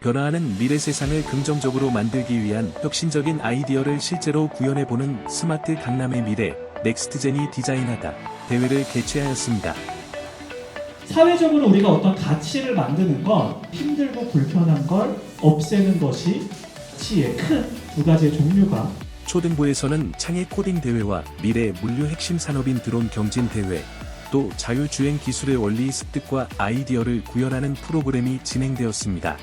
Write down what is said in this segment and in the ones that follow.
변화하는 미래 세상을 긍정적으로 만들기 위한 혁신적인 아이디어를 실제로 구현해보는 스마트 강남의 미래 넥스트젠이 디자인하다 대회를 개최하였습니다. 사회적으로 우리가 어떤 가치를 만드는 건 힘들고 불편한 걸 없애는 것이 가치의 큰 두 가지의 종류가 초등부에서는 창의 코딩 대회와 미래 물류 핵심 산업인 드론 경진 대회, 또 자율주행 기술의 원리 습득과 아이디어를 구현하는 프로그램이 진행되었습니다.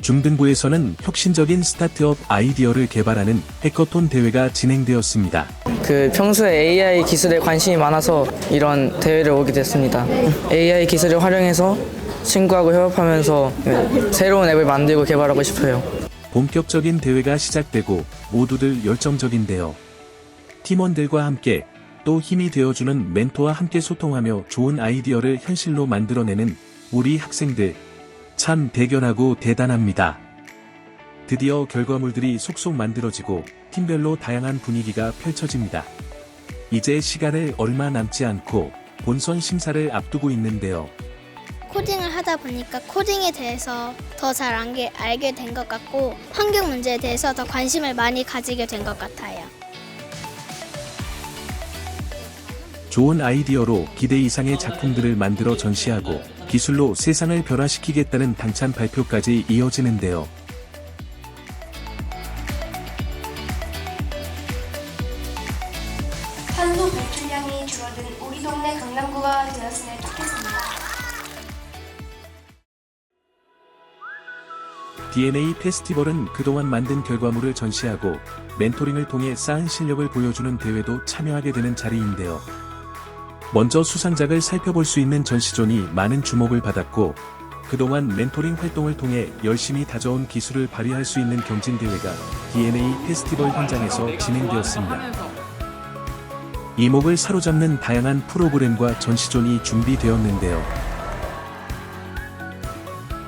중등부에서는 혁신적인 스타트업 아이디어를 개발하는 해커톤 대회가 진행되었습니다. 그 평소에 AI 기술에 관심이 많아서 이런 대회를 오게 됐습니다. AI 기술을 활용해서 친구하고 협업하면서 네, 새로운 앱을 만들고 개발하고 싶어요. 본격적인 대회가 시작되고 모두들 열정적인데요. 팀원들과 함께 또 힘이 되어주는 멘토와 함께 소통하며 좋은 아이디어를 현실로 만들어내는 우리 학생들 참 대견하고 대단합니다. 드디어 결과물들이 속속 만들어지고 팀별로 다양한 분위기가 펼쳐집니다. 이제 시간을 얼마 남지 않고 본선 심사를 앞두고 있는데요. 코딩을 하다 보니까 코딩에 대해서 더 잘 알게 된것 같고 환경 문제에 대해서 더 관심을 많이 가지게 된 것 같아요. 좋은 아이디어로 기대 이상의 작품들을 만들어 전시하고 기술로 세상을 변화시키겠다는 당찬 발표까지 이어지는데요. 탄소 배출량이 줄어든 우리 동네 강남구가 되었으면 좋겠습니다. DNA 페스티벌은 그동안 만든 결과물을 전시하고 멘토링을 통해 쌓은 실력을 보여주는 대회도 참여하게 되는 자리인데요. 먼저 수상작을 살펴볼 수 있는 전시존이 많은 주목을 받았고 그동안 멘토링 활동을 통해 열심히 다져온 기술을 발휘할 수 있는 경진 대회가 DNA 페스티벌 현장에서 진행되었습니다. 이목을 사로잡는 다양한 프로그램과 전시존이 준비되었는데요.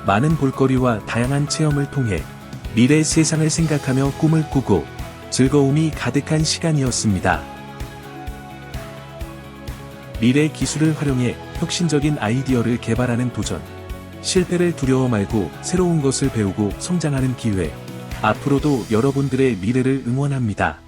많은 볼거리와 다양한 체험을 통해 미래 세상을 생각하며 꿈을 꾸고 즐거움이 가득한 시간이었습니다. 미래 기술을 활용해 혁신적인 아이디어를 개발하는 도전. 실패를 두려워 말고 새로운 것을 배우고 성장하는 기회. 앞으로도 여러분들의 미래를 응원합니다.